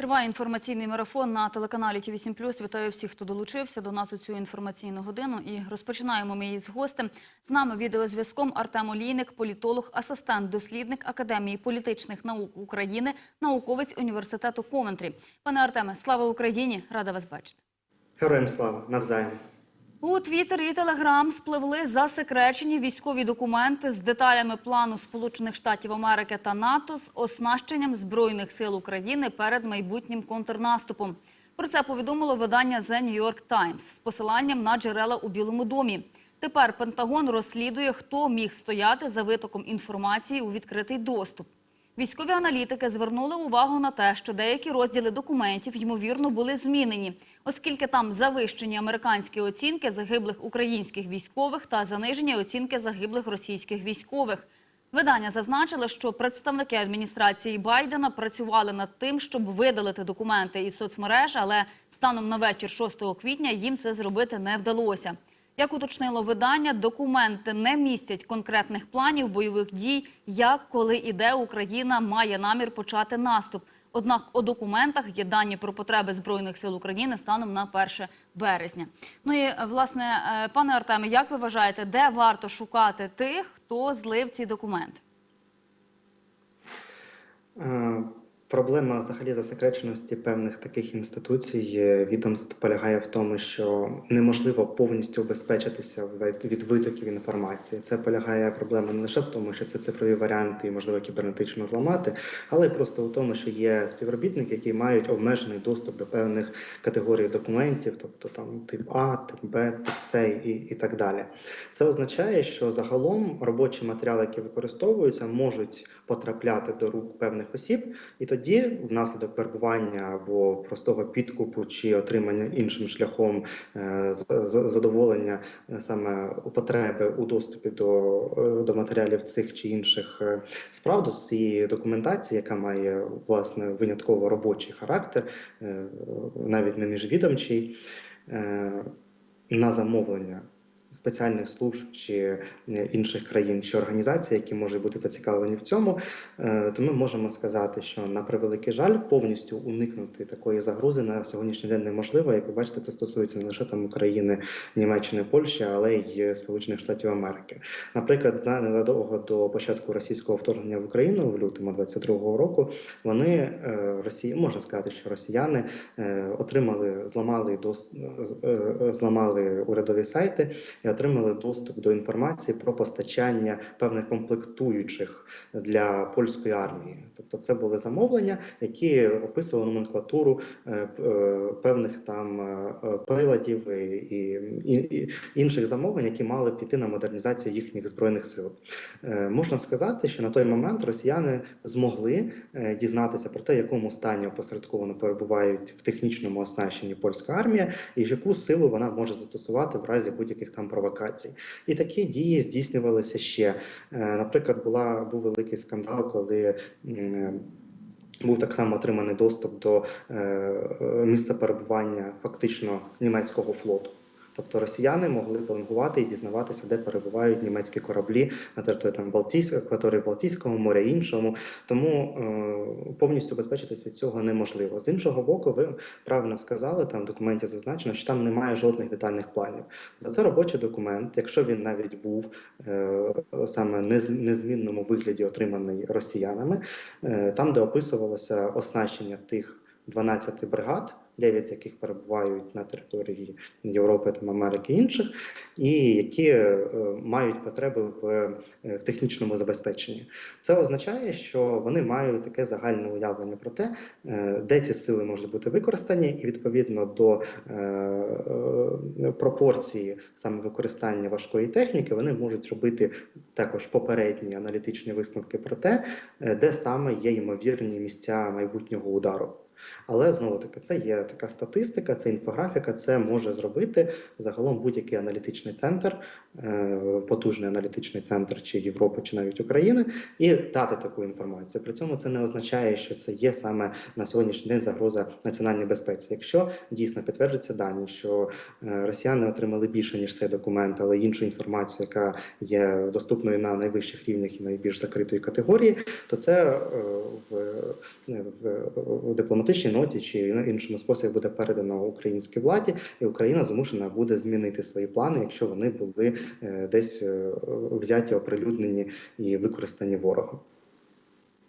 Триває інформаційний марафон на телеканалі Ті 8 Вітаю всіх, хто долучився до нас у цю інформаційну годину. І розпочинаємо ми її з гостем. З нами відеозв'язком Артем Олійник, політолог, асистент, дослідник Академії політичних наук України, науковець університету Ковентрі. Пане Артеме, слава Україні! Рада вас бачити. Героям слава навзаєм. У Твіттер і Телеграм спливли засекречені військові документи з деталями плану Сполучених Штатів Америки та НАТО з оснащенням збройних сил України перед майбутнім контрнаступом. Про це повідомило видання The New York Times з посиланням на джерела у Білому домі. Тепер Пентагон розслідує, хто міг стояти за витоком інформації у відкритий доступ. Військові аналітики звернули увагу на те, що деякі розділи документів ймовірно були змінені, оскільки там завищені американські оцінки загиблих українських військових та занижені оцінки загиблих російських військових. Видання зазначили, що представники адміністрації Байдена працювали над тим, щоб видалити документи із соцмереж, але станом на вечір 6 квітня їм це зробити не вдалося. Як уточнило видання, документи не містять конкретних планів бойових дій, як, коли і де Україна має намір почати наступ. Однак у документах є дані про потреби збройних сил України станом на 1 березня. Ну і власне, е, пане Артеме, як ви вважаєте, де варто шукати тих, хто злив ці документи? Проблема взагалі засекреченості певних таких інституцій е, відомств полягає в тому, що неможливо повністю убезпечитися від від витоків інформації. Це полягає проблема не лише в тому, що це цифрові варіанти і можливо кібернетично зламати, але й просто в тому, що є співробітники, які мають обмежений доступ до певних категорій документів, тобто там тип А, тип Б, тип С і, і так далі. Це означає, що загалом робочі матеріали, які використовуються, можуть потрапляти до рук певних осіб, і тоді, внаслідок вербування або простого підкупу чи отримання іншим шляхом е, задоволення е, саме потреби у доступі до, е, до матеріалів цих чи інших справ, до цієї документації, яка має власне винятково робочий характер, навіть не міжвідомчий, на замовлення спеціальних служб чи е, інших країн чи організацій, які можуть бути зацікавлені в цьому, е, то ми можемо сказати, що на превеликий жаль, повністю уникнути такої загрози на сьогоднішній день неможливо. Як ви бачите, це стосується не лише там України, Німеччини, Польщі, але й Сполучених Штатів Америки. Наприклад, за незадовго до початку російського вторгнення в Україну в лютому 22-го року вони е, Росії можна сказати, що росіяни отримали, зламали зламали урядові сайти і отримали доступ до інформації про постачання певних комплектуючих для польської армії. Тобто, це були замовлення, які описували номенклатуру е, е, певних там е, приладів і, інших замовлень, які мали піти на модернізацію їхніх збройних сил. Можна сказати, що на той момент росіяни змогли дізнатися про те, в якому стані опосередковано перебувають в технічному оснащенні польська армія, і яку силу вона може застосувати в разі будь-яких там провокацій. І такі дії здійснювалися ще. Е, Наприклад, була був великий скандал, коли. був так само отриманий доступ до е, місця перебування фактично німецького флоту. Тобто росіяни могли пеленгувати і дізнаватися, де перебувають німецькі кораблі на території там Балтійської акваторії Балтійського моря, іншому. Тому е, повністю безпечитись від цього неможливо. З іншого боку, ви правильно сказали, там в документі зазначено, що там немає жодних детальних планів. Це робочий документ, якщо він навіть був е, саме нез, незмінному вигляді отриманий росіянами, е, там, де описувалося оснащення тих 12 бригад, 9 з яких перебувають на території Європи, там, Америки і інших, і які е, мають потреби в, е, в технічному забезпеченні. Це означає, що вони мають таке загальне уявлення про те, е, де ці сили можуть бути використані, і відповідно до пропорції саме використання важкої техніки, вони можуть робити також попередні аналітичні висновки про те, де саме є ймовірні місця майбутнього удару. Але знову таки це є така статистика, це інфографіка. Це може зробити загалом будь-який аналітичний центр, е, потужний аналітичний центр чи Європи, чи навіть України, і дати таку інформацію. При цьому це не означає, що це є саме на сьогоднішній день загроза національній безпеці. Якщо дійсно підтверджуються дані, що е, росіяни отримали більше ніж цей документ, але іншу інформацію, яка є доступною на найвищих рівнях і найбільш закритої категорії, то це е, в, в, в дипломатичній ноті чи іншому способі буде передано українській владі, і Україна змушена буде змінити свої плани, якщо вони були е, десь е, взяті, оприлюднені і використані ворогом.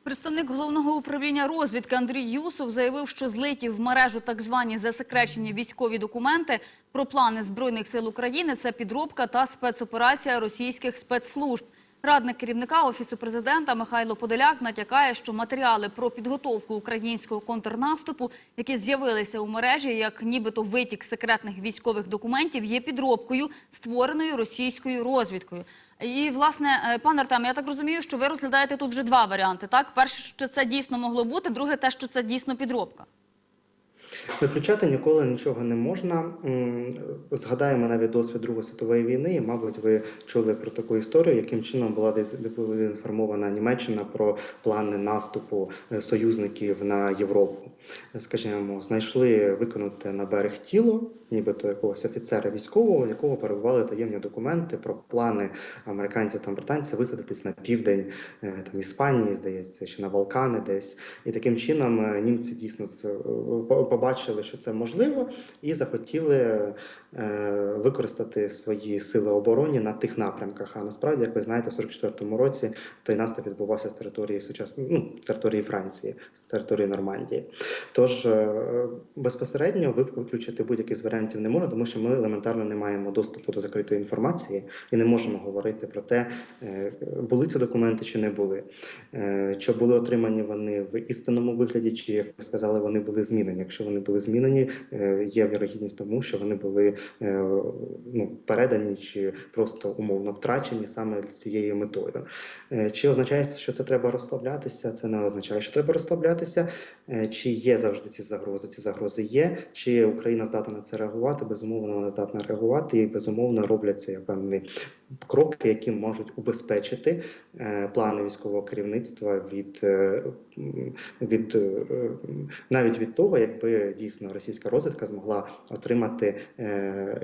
Представник головного управління розвідки Андрій Юсов заявив, що злиті в мережу так звані засекречені військові документи про плани збройних сил України це підробка та спецоперація російських спецслужб. Радник керівника офісу президента Михайло Подоляк натякає, що матеріали про підготовку українського контрнаступу, які з'явилися у мережі, як нібито витік секретних військових документів, є підробкою, створеною російською розвідкою. І власне, е, пане Артем, я так розумію, що ви розглядаєте тут вже два варіанти. Так, перше, що це дійсно могло бути, друге, те, що це дійсно підробка. Виключати ніколи нічого не можна. Згадаємо навіть досвід Другої світової війни. і, Мабуть, ви чули про таку історію, яким чином була дезінформована Німеччина про плани наступу е, союзників на Європу. Скажімо, знайшли викинуте на берег тіло, нібито якогось офіцера військового, якого перебували таємні документи про плани американців та британців висадитись на південь е, там Іспанії, здається, чи на Балкани десь. І таким чином е, німці дійсно е, побачили, що це можливо, і захотіли використати свої сили оборони на тих напрямках. А насправді, як ви знаєте, в 44-му році той наступ відбувався з території сучасної ну, території Франції, з території Нормандії. Тож е, безпосередньо виключити будь-який з варіантів не можна, тому що ми елементарно не маємо доступу до закритої інформації і не можемо говорити про те, е, були ці документи чи не були. Е, Чи були отримані вони в істинному вигляді, чи як ви сказали, вони були змінені. Якщо вони були змінені, є вірогідність тому, що вони були ну, передані чи просто умовно втрачені саме цією метою. Чи означає, що це треба розслаблятися? Це не означає, що треба розслаблятися. Чи є завжди ці загрози? Ці загрози є. Чи Україна здатна на це реагувати? Безумовно, вона здатна реагувати і безумовно робляться певні кроки, які можуть убезпечити е, плани військового керівництва від, е, від е, навіть від того, якби дійсно російська розвідка змогла отримати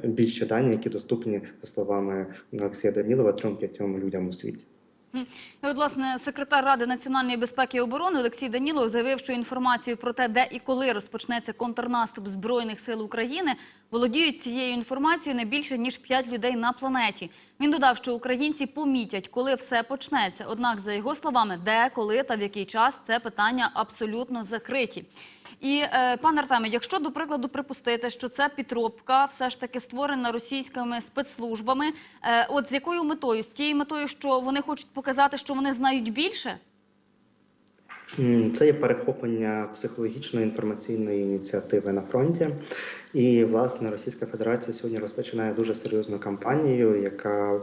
більше дані, які доступні за словами Олексія Данілова трьом-п'ятьом людям у світі. І от, власне, секретар Ради національної безпеки і оборони Олексій Данілов заявив, що інформацію про те, де і коли розпочнеться контрнаступ Збройних сил України, володіють цією інформацією не більше, ніж 5 людей на планеті. Він додав, що українці помітять, коли все почнеться. Однак, за його словами, де, коли та в який час це питання абсолютно закриті. І е, пане Артеме, якщо до прикладу припустити, що ця підробка, все ж таки створена російськими спецслужбами, е, от з якою метою? З тією метою, що вони хочуть показати, що вони знають більше? Це є перехоплення психологічної інформаційної ініціативи на фронті. І власне Російська Федерація сьогодні розпочинає дуже серйозну кампанію, яка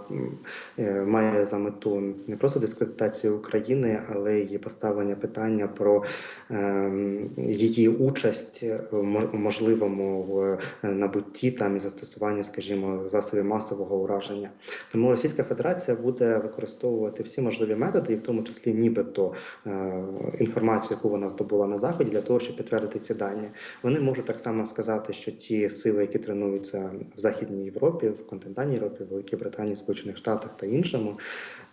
е, має за мету не просто дискредитацію України, але й поставлення питання про ем, її участь в мо- можливому е, набутті там і застосуванні, скажімо, засобів масового ураження. Тому Російська Федерація буде використовувати всі можливі методи, і в тому числі нібито е, інформацію, яку вона здобула на заході, для того, щоб підтвердити ці дані. Вони можуть так само сказати, що ті сили, які тренуються в Західній Європі, в континентальній Європі, в Великій Британії, Сполучених Штатах та іншому,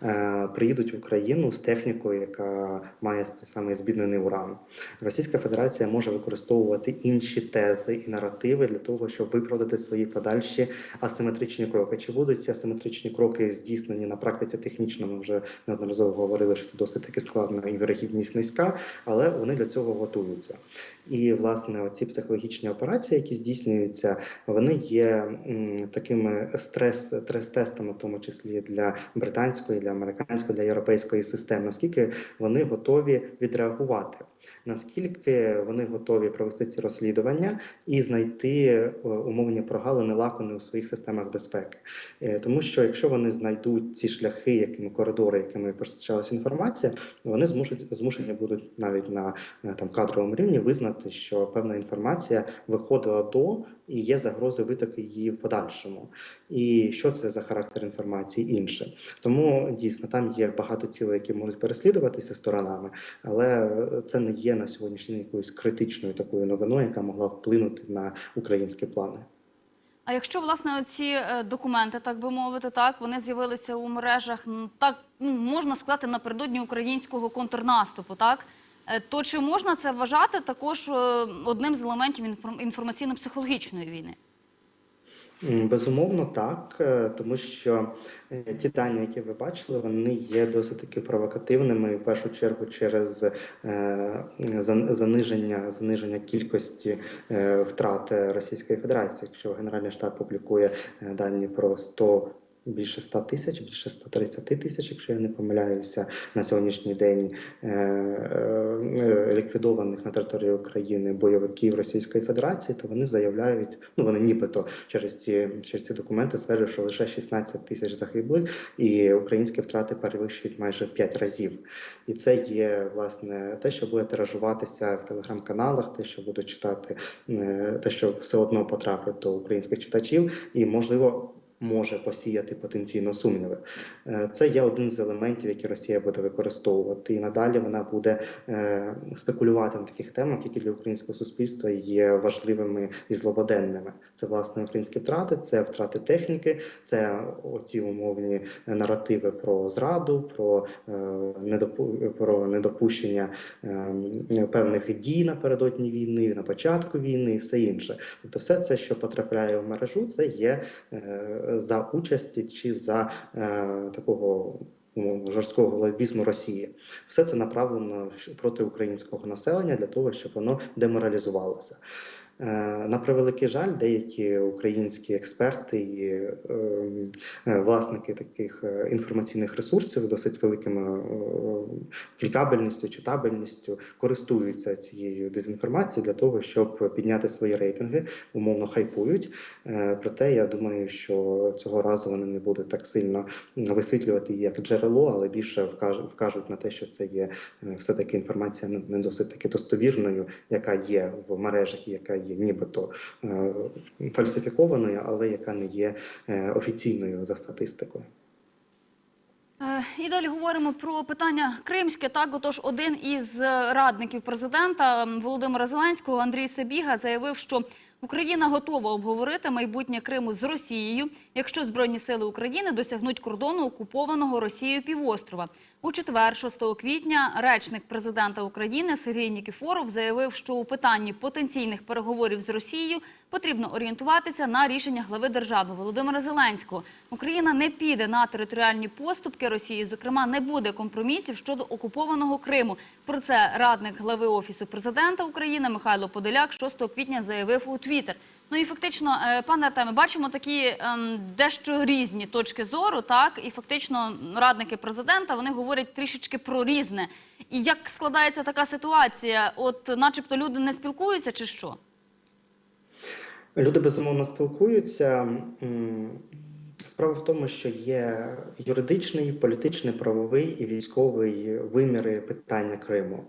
е, приїдуть в Україну з технікою, яка має самий збіднений уран. Російська Федерація може використовувати інші тези і наративи для того, щоб виправдати свої подальші асиметричні кроки. Чи будуть ці асиметричні кроки здійснені на практиці технічно? Ми вже неодноразово говорили, що це досить таки складно і вирогідність низька, але вони для цього готуються. І власне оці психологічні операції, які здійснюються, вони є такими стрес стрес-тестами, в тому числі для британської, для американської, для європейської системи, наскільки вони готові відреагувати, наскільки вони готові провести ці розслідування і знайти е, умовні прогалини лакони у своїх системах безпеки. Е, Тому що якщо вони знайдуть ці шляхи, якими коридори, якими постачалася інформація, вони змушуть змушені будуть навіть на, там кадровому рівні визнати. що певна інформація виходила до і є загрози витоку її в подальшому. І що це за характер інформації інше. Тому дійсно там є багато цілей, які можуть переслідуватися сторонами, але це не є на сьогоднішній день якоюсь критичною такою новиною, яка могла вплинути на українські плани. А якщо власне ці е, документи, так би мовити, так вони з'явилися у мережах, так ну, можна сказати, напередодні українського контрнаступу, так Е, то чи можна це вважати також е, одним з елементів інформаційно-психологічної війни? Безумовно, так, е, тому що е, ті дані, які ви бачили, вони є досить таки провокативними в першу чергу через е, заниження, заниження кількості втрат Російської Федерації. Якщо Генеральний штаб публікує дані про 100 Більше 100 тисяч, більше 130 тисяч, якщо я не помиляюся, на сьогоднішній день е, е, ліквідованих на території України бойовиків Російської Федерації, то вони заявляють, ну вони нібито через ці через ці документи стверджують, що лише 16 тисяч загиблих, і українські втрати перевищують майже 5 разів. І це є власне те, що буде тиражуватися в телеграм-каналах, те, що буде читати, е, те, що все одно потрапить до українських читачів, і можливо. Може посіяти потенційно сумніви. Е, Це є один з елементів, які Росія буде використовувати, і надалі вона буде е, спекулювати на таких темах, які для українського суспільства є важливими і злободенними. Це власне українські втрати, це втрати техніки, це оті умовні наративи про зраду, про, е, про недопущення е, певних дій напередодні війни, на початку війни і все інше. Тобто, все це, що потрапляє в мережу, це є за участі чи за е, такого умовно, жорсткого лобізму Росії. Все це направлено проти українського населення для того, щоб воно деморалізувалося. Е, На превеликий жаль, деякі українські експерти і е, е, власники таких е, інформаційних ресурсів досить великими клікабельністю, читабельністю користуються цією дезінформацією для того, щоб підняти свої рейтинги, умовно хайпують. Проте я думаю, що цього разу вони не будуть так сильно висвітлювати як джерело, але більше вкажуть, на те, що це є е, все-таки інформація не досить таки достовірною, яка є в мережах, і яка є нібито е, фальсифікованою, але яка не є е, офіційною за статистикою. Е, І далі говоримо про питання кримське. Так, отож, один із радників президента Володимира Зеленського Андрій Сабіга заявив, що Україна готова обговорити майбутнє Криму з Росією, якщо збройні сили України досягнуть кордону окупованого Росією півострова. У четвер, 6 квітня, речник президента України Сергій Нікіфоров заявив, що у питанні потенційних переговорів з Росією потрібно орієнтуватися на рішення глави держави Володимира Зеленського. Україна не піде на територіальні поступки Росії, зокрема, не буде компромісів щодо окупованого Криму. Про це радник глави офісу президента України Михайло Подоляк 6 квітня заявив у Твіттер. Ну і фактично, е, пане Артеме, бачимо такі ем, дещо різні точки зору, так і фактично радники президента вони говорять трішечки про різне. І як складається така ситуація? От, начебто, люди не спілкуються, чи що? Люди безумовно спілкуються. Справа в тому, що є юридичний, політичний, правовий і військовий виміри питання Криму.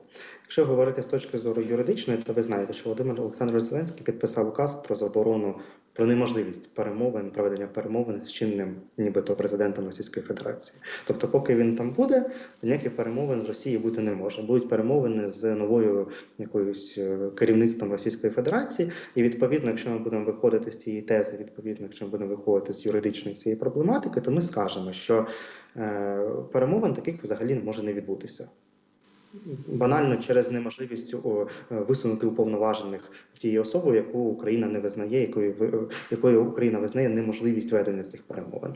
Якщо говорити з точки зору юридичної, то ви знаєте, що Володимир Олександрович Зеленський підписав указ про заборону про неможливість перемовин, проведення перемовин з чинним, нібито президентом Російської Федерації. Тобто, поки він там буде, ніяких перемовин з Росією бути не може. Будуть перемовини з новою якоюсь е, керівництвом Російської Федерації, і відповідно, якщо ми будемо виходити з цієї тези, відповідно, якщо ми будемо виходити з юридичної цієї проблематики, то ми скажемо, що е, перемовин таких взагалі може не відбутися. Банально через неможливість е, висунути уповноважених тієї особи, яку Україна не визнає, якою ви- якою Україна визнає неможливість ведення цих перемовин.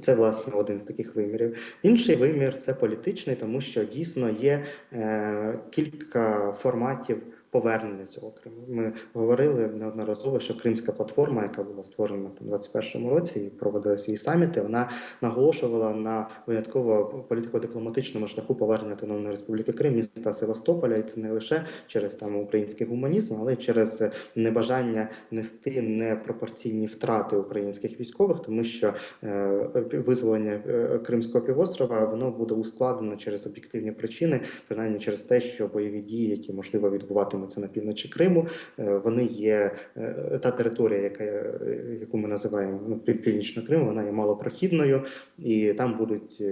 Це власне один з таких вимірів. Інший вимір це політичний, тому що дійсно є е, кілька форматів повернення цього Криму. Ми говорили неодноразово, що Кримська платформа, яка була створена там, у 2021 році і проводилися її саміти, вона наголошувала на винятково політико-дипломатичному шляху повернення Автономної Республіки Крим міста Севастополя, і це не лише через там український гуманізм, але й через небажання нести непропорційні втрати українських військових, тому що е, визволення е, Кримського півострова воно буде ускладнено через об'єктивні причини, принаймні через те, що бойові дії, які можливо відбуватимуться Це на півночі Криму. Е, Вони є е, та територія, яка е, яку ми називаємо ну, північно Крим, вона є малопрохідною, і там будуть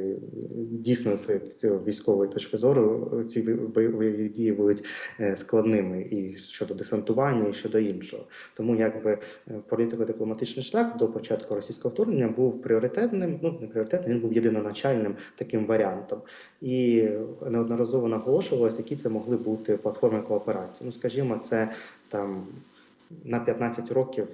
дійсно з цього військової точки зору ці бойові дії будуть складними і щодо десантування, і щодо іншого. Тому якби політико-дипломатичний шлях до початку російського вторгнення був пріоритетним, ну не пріоритетним, він був єдиноначальним таким варіантом. І неодноразово наголошувалось, які це могли бути платформи кооперації. Ну, скажімо, це там на 15 років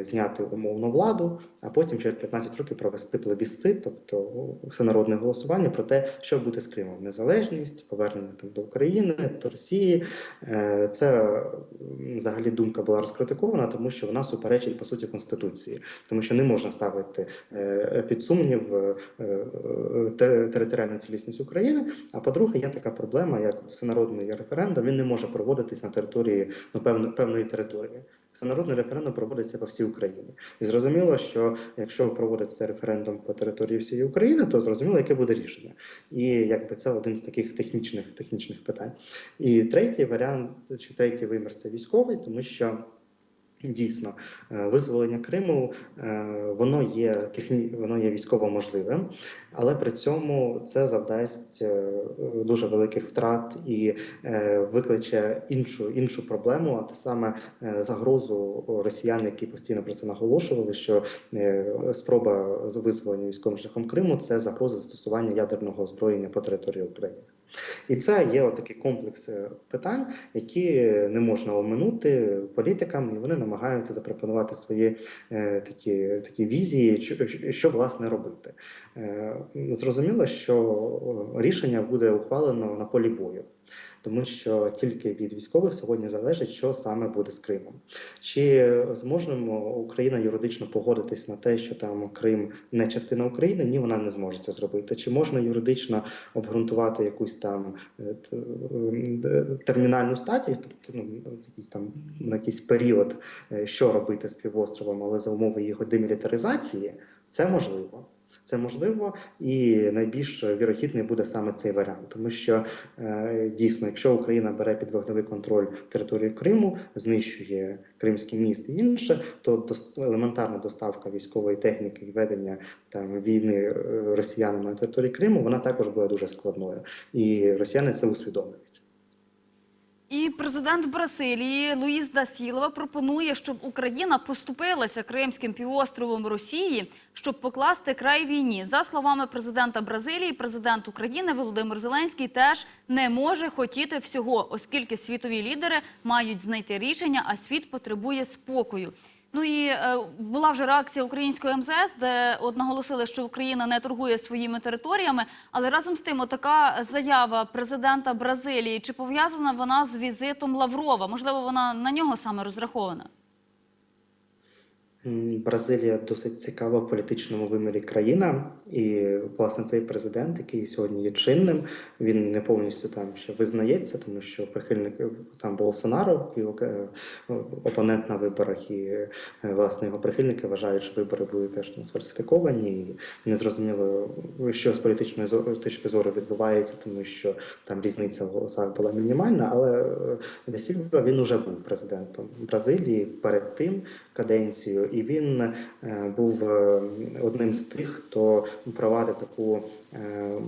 зняти умовну владу, а потім через 15 років провести плебісцит, тобто всенародне голосування про те, що буде з Кримом: незалежність, повернення там до України, до Росії. Е, Це взагалі думка була розкритикована, тому що вона суперечить по суті конституції, тому що не можна ставити е, під сумнів е, е, те- територіальну цілісність України. А по-друге, є така проблема, як всенародний референдум. Він не може проводитись на території ну, певно, певної території. Всенародний референдум проводиться по всій Україні, і зрозуміло, що якщо проводиться референдум по території всієї України, то зрозуміло, яке буде рішення. І якби це один з таких технічних технічних питань. І третій варіант, чи третій вимір це військовий, тому що. Дійсно, е, визволення Криму е, воно є техні... воно є військово можливим, але при цьому це завдасть е, дуже великих втрат і викличе іншу іншу проблему, а те саме загрозу росіян, які постійно про це наголошували, що спроба визволення військовим шляхом Криму це загроза застосування ядерного озброєння по території України. І це є отакий комплекс е, питань, які не можна оминути політикам, і вони намагаються запропонувати свої е, такі, такі візії, що, що власне робити. Е, зрозуміло, що рішення буде ухвалено на полі бою. Тому що тільки від військових сьогодні залежить, що саме буде з Кримом. Чи зможемо Україна юридично погодитись на те, що там Крим не частина України? Ні, вона не зможе це зробити. Чи можна юридично обґрунтувати якусь там е, е, термінальну стадію, тобто ну, якийсь там на якийсь період, е, що робити з півостровом, але за умови його демілітаризації, це можливо. Це можливо, і найбільш вірогідний буде саме цей варіант, тому що е, дійсно, якщо Україна бере під вогневий контроль територію Криму, знищує Кримський міст і інше, то елементарна доставка військової техніки і ведення там війни е, росіянами на території Криму, вона також буде дуже складною, і росіяни це усвідомлюють. І президент Бразилії Луїс Дасілова пропонує, щоб Україна поступилася Кримським півостровом Росії, щоб покласти край війні. За словами президента Бразилії, президент України Володимир Зеленський теж не може хотіти всього, оскільки світові лідери мають знайти рішення, а світ потребує спокою. Ну і е, була вже реакція української МЗС, де от наголосили, що Україна не торгує своїми територіями. Але разом з тим, така заява президента Бразилії, чи пов'язана вона з візитом Лаврова? Можливо, вона на нього саме розрахована? Бразилія досить цікава в політичному вимірі країна, і власне цей президент, який сьогодні є чинним, він не повністю там ще визнається, тому що прихильник сам Болсонаро, його е, опонент на виборах, і е, власне його прихильники вважають, що вибори були теж ну, сфальсифіковані, і незрозуміло, що з політичної точки зору відбувається, тому що там різниця в голосах була мінімальна. Але е, Де Сільва він уже був президентом Бразилії перед тим каденцію, і він е, був е, одним з тих, хто провадив таку е,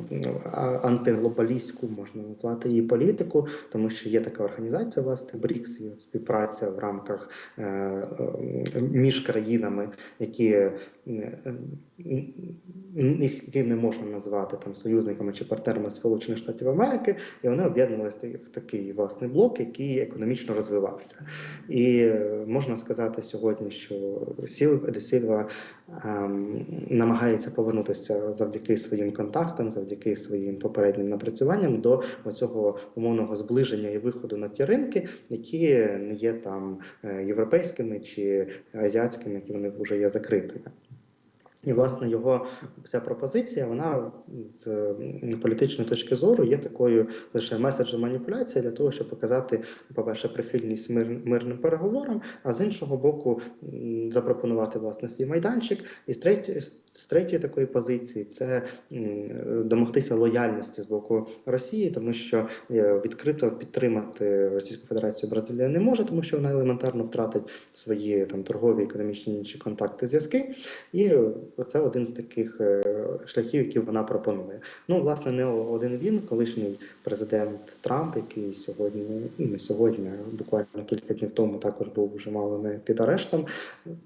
антиглобалістську, можна назвати її політику, тому що є така організація, власне, БРІКС, є співпраця в рамках між країнами, які які не можна назвати там союзниками чи партнерами Сполучених Штатів Америки, і вони об'єднувалися в такий власний блок, який економічно розвивався. І можна сказати сьогодні, що Сіл Десільва ем, намагається повернутися завдяки своїм контактам, завдяки своїм попереднім напрацюванням до цього умовного зближення і виходу на ті ринки, які не є там е, європейськими чи азіатськими, які вони вже є закритими. І, власне, його ця пропозиція, вона з політичної точки зору є такою лише меседжем маніпуляції для того, щоб показати, по-перше, прихильність мир, мирним переговорам, а з іншого боку, запропонувати власне свій майданчик. І з третьої, з третьої такої позиції це домогтися лояльності з боку Росії, тому що е, відкрито підтримати Російську Федерацію Бразилія не може, тому що вона елементарно втратить свої там торгові, економічні інші контакти, зв'язки. І це один з таких е, шляхів, які вона пропонує. Ну, власне, не один він, колишній президент Трамп, який сьогодні, ну не сьогодні, буквально кілька днів тому також був вже мало не під арештом.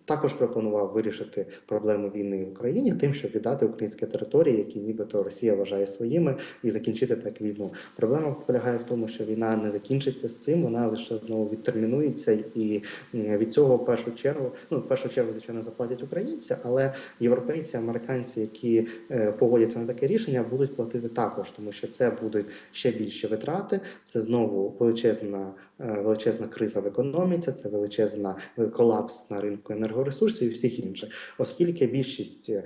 Також пропонував вирішити проблему війни в Україні тим, щоб віддати українські території, які нібито Росія вважає своїми, і закінчити так війну. Проблема полягає в тому, що війна не закінчиться з цим, вона лише знову відтермінується, і від цього в першу чергу, ну в першу чергу, звичайно, заплатять українці, але європейці, американці, які е, погодяться на таке рішення, будуть платити також, тому що це будуть ще більші витрати. Це знову величезна величезна криза в економіці, це величезна е, колапс на ринку енергоресурсів і всіх інших. Оскільки більшість е,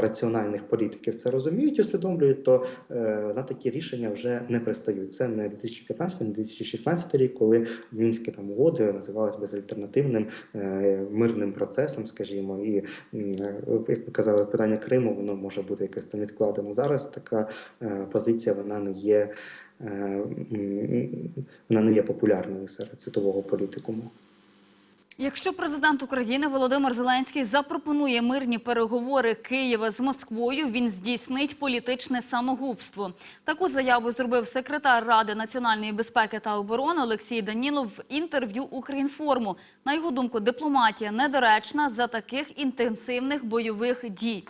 раціональних політиків це розуміють і усвідомлюють, то е, на такі рішення вже не пристають. Це не 2015, не 2016 рік, коли мінські там угоди називались безальтернативним е, мирним процесом, скажімо, і е, як ви казали, питання Криму воно може бути якесь там відкладено. Зараз така е, позиція вона не є. Е, Вона не є популярною серед світового політикуму. Якщо президент України Володимир Зеленський запропонує мирні переговори Києва з Москвою, він здійснить політичне самогубство. Таку заяву зробив секретар Ради національної безпеки та оборони Олексій Данілов в інтерв'ю Укрінформу. На його думку, дипломатія недоречна за таких інтенсивних бойових дій.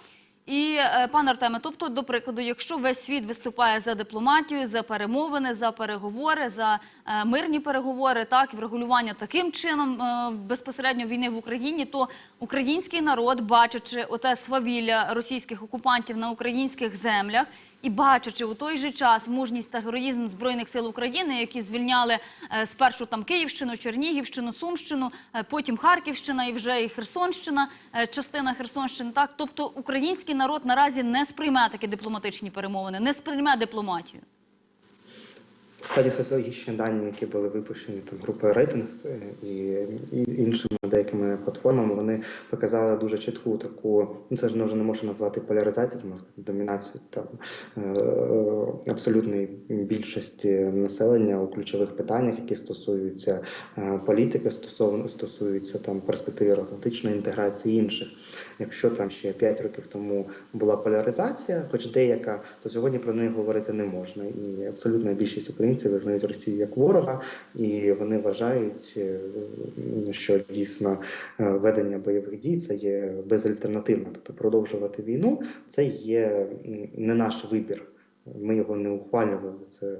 І е, пане Артеме, тобто, до прикладу, якщо весь світ виступає за дипломатію, за перемовини, за переговори, за е, мирні переговори, так і врегулювання таким чином е, безпосередньо війни в Україні, то український народ, бачачи оте свавілля російських окупантів на українських землях. І бачачи у той же час мужність та героїзм збройних сил України, які звільняли е, спершу там Київщину, Чернігівщину, Сумщину, е, потім Харківщина і вже і Херсонщина, е, частина Херсонщини. Так, тобто український народ наразі не сприйме такі дипломатичні перемовини, не сприйме дипломатію. Стадії соціологічні дані, які були випущені там групою рейтинг е, і, і іншими деякими платформами, вони показали дуже чітку таку. Ну це ж не вже не можна назвати поляризацію, це можна домінацію там е, абсолютної більшості населення у ключових питаннях, які стосуються е, політики, стосовно стосуються там перспектив євроатлантичної інтеграції і інших. Якщо там ще 5 років тому була поляризація, хоч деяка, то сьогодні про неї говорити не можна. І абсолютна більшість українців визнають Росію як ворога, і вони вважають, е, що дійсно е, ведення бойових дій це є безальтернативно. Тобто продовжувати війну це є не наш вибір. Ми його не ухвалювали. Це,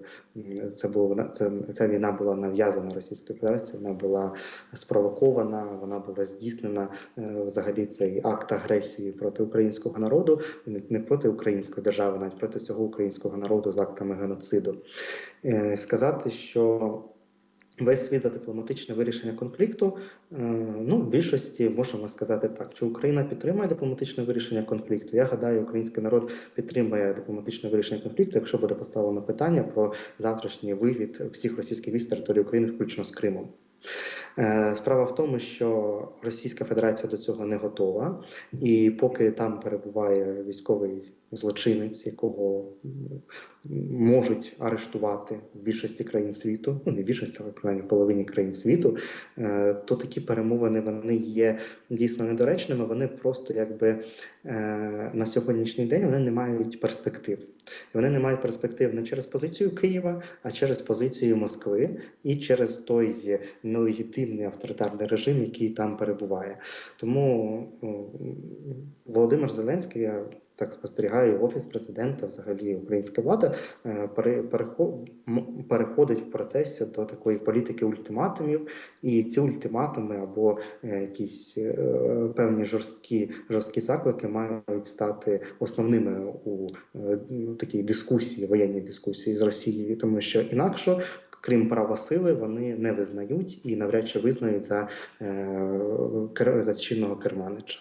це було це, ця війна була нав'язана Російською Федерацією, вона була спровокована, вона була здійснена. Е, Взагалі цей акт агресії проти українського народу, не- проти української держави, навіть проти всього українського народу з актами геноциду. Е, Сказати, що Весь світ за дипломатичне вирішення конфлікту. Е, Ну, в більшості можемо сказати так, чи Україна підтримує дипломатичне вирішення конфлікту. Я гадаю, український народ підтримує дипломатичне вирішення конфлікту, якщо буде поставлено питання про завтрашній вивід всіх російських військ з території України, включно з Кримом. Е, Справа в тому, що Російська Федерація до цього не готова, і поки там перебуває військовий злочинець, якого можуть арештувати в більшості країн світу, ну не більшості, але принаймні в половині країн світу, е, то такі перемовини вони є дійсно недоречними. Вони просто якби е, на сьогоднішній день вони не мають перспектив. Вони не мають перспектив не через позицію Києва, а через позицію Москви і через той нелегітимний авторитарний режим, який там перебуває. Тому ну, Володимир Зеленський, я так спостерігаю, офіс президента, взагалі українська влада е, пере- переходить в процесі до такої політики ультиматумів, і ці ультиматуми або е, якісь е, певні жорсткі жорсткі заклики мають стати основними у такій дискусії, воєнній дискусії з Росією, тому що інакше. Крім права сили, вони не визнають і навряд чи визнають за, е, за чинного керманича.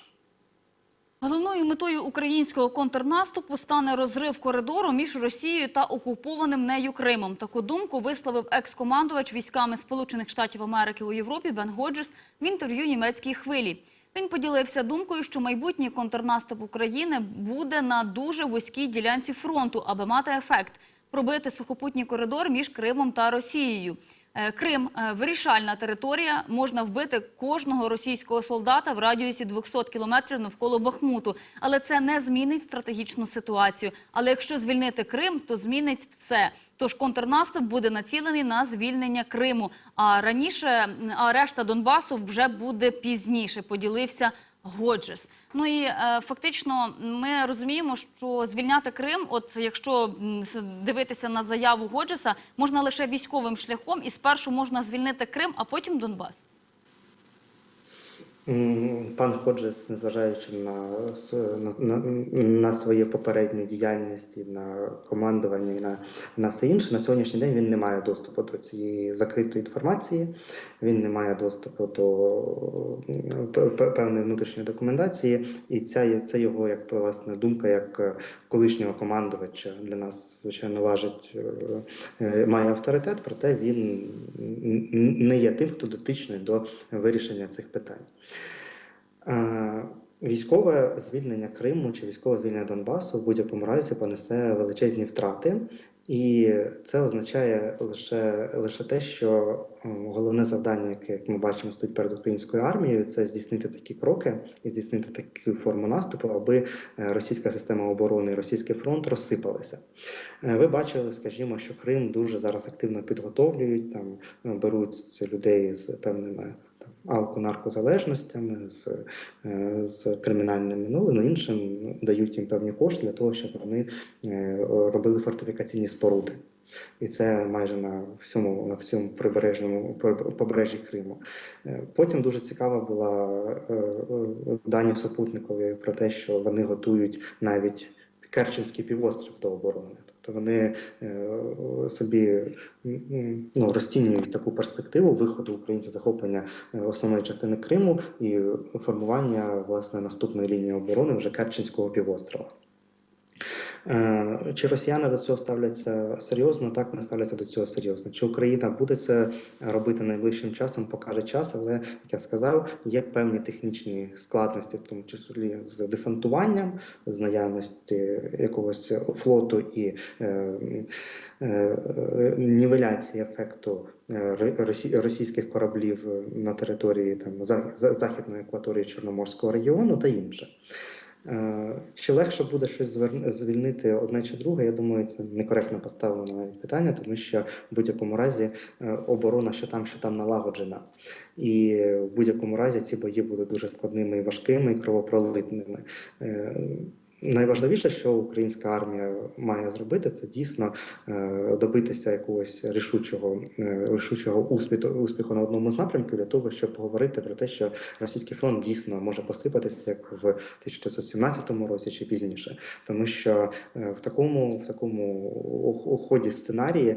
Головною метою українського контрнаступу стане розрив коридору між Росією та окупованим нею Кримом. Таку думку висловив екс-командувач військами Сполучених Штатів Америки у Європі Бен Годжес в інтерв'ю німецькій хвилі. Він поділився думкою, що майбутній контрнаступ України буде на дуже вузькій ділянці фронту, аби мати ефект пробити сухопутній коридор між Кримом та Росією. Е, Крим е, вирішальна територія. Можна вбити кожного російського солдата в радіусі 200 кілометрів навколо Бахмуту. Але це не змінить стратегічну ситуацію. Але якщо звільнити Крим, то змінить все. Тож контрнаступ буде націлений на звільнення Криму. А раніше а решта Донбасу вже буде пізніше. Поділився Годжес. Ну і е, фактично ми розуміємо, що звільняти Крим, от якщо дивитися на заяву Годжеса, можна лише військовим шляхом, і спершу можна звільнити Крим, а потім Донбас. Пан Ходжес, незважаючи на, на, на, свою попередню діяльність і на командування і на, на все інше, на сьогоднішній день він не має доступу до цієї закритої інформації, він не має доступу до певної внутрішньої документації, і ця це його як власне думка як е, колишнього командувача для нас, звичайно, важить, е, е, має авторитет, проте він не є тим, хто дотичний до вирішення цих питань. Військове звільнення Криму чи військове звільнення Донбасу в будь-якому разі понесе величезні втрати, і це означає лише, лише те, що е, головне завдання, яке як ми бачимо, стоїть перед українською армією, це здійснити такі кроки і здійснити таку форму наступу, аби е, російська система оборони і російський фронт розсипалися. Е, Ви бачили, скажімо, що Крим дуже зараз активно підготовлюють, там беруть людей з певними алко-наркозалежностями, з, е, з кримінальним минулим, ну, іншим дають їм певні кошти для того, щоб вони е, робили фортифікаційні споруди. І це майже на всьому на всьому прибережному приб- побережжі Криму. Е, Потім дуже цікава була дані супутникові про те, що вони готують навіть Керченський півострів до оборони. Тобто вони е, собі ну, розцінюють таку перспективу виходу українців захоплення е, основної частини Криму і формування власне наступної лінії оборони вже Керченського півострова. Е, Чи росіяни до цього ставляться серйозно? Так не ставляться до цього серйозно. Чи Україна буде це робити найближчим часом? Покаже час, але як я сказав, є певні технічні складності, в тому числі з десантуванням, з наявності якогось флоту і е, е, нівеляції ефекту е, ро- росі- російських кораблів на території там за- за- західної акваторії Чорноморського регіону та інше. Е, Чи легше буде щось звільнити одне чи друге? Я думаю, це некоректно поставлено навіть питання, тому що в будь-якому разі е, оборона, що там, що там налагоджена, і в будь-якому разі ці бої будуть дуже складними і важкими, і кровопролитними. Найважливіше, що українська армія має зробити, це дійсно е, добитися якогось рішучого, е, рішучого успіху, успіху на одному з напрямків для того, щоб поговорити про те, що російський фронт дійсно може посипатися як в 1917 році чи пізніше, тому що е, в такому в такому ході сценарії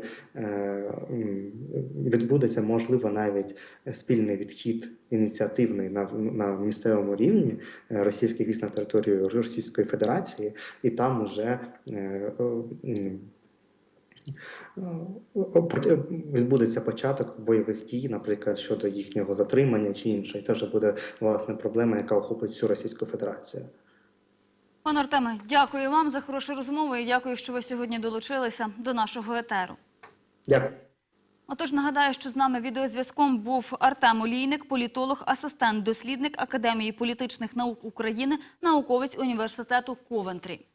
відбудеться можливо навіть спільний відхід ініціативний на, на місцевому рівні російських військ на територію Російської Федерації, і там уже е, по- відбудеться початок бойових дій, наприклад, щодо їхнього затримання чи інше. І це вже буде власне проблема, яка охопить всю Російську Федерацію. Пане Артеме, дякую вам за хорошу розмову і дякую, що ви сьогодні долучилися до нашого етеру. Дякую. Отож, нагадаю, що з нами відеозв'язком був Артем Олійник, політолог, асистент, дослідник Академії політичних наук України, науковець університету Ковентрі.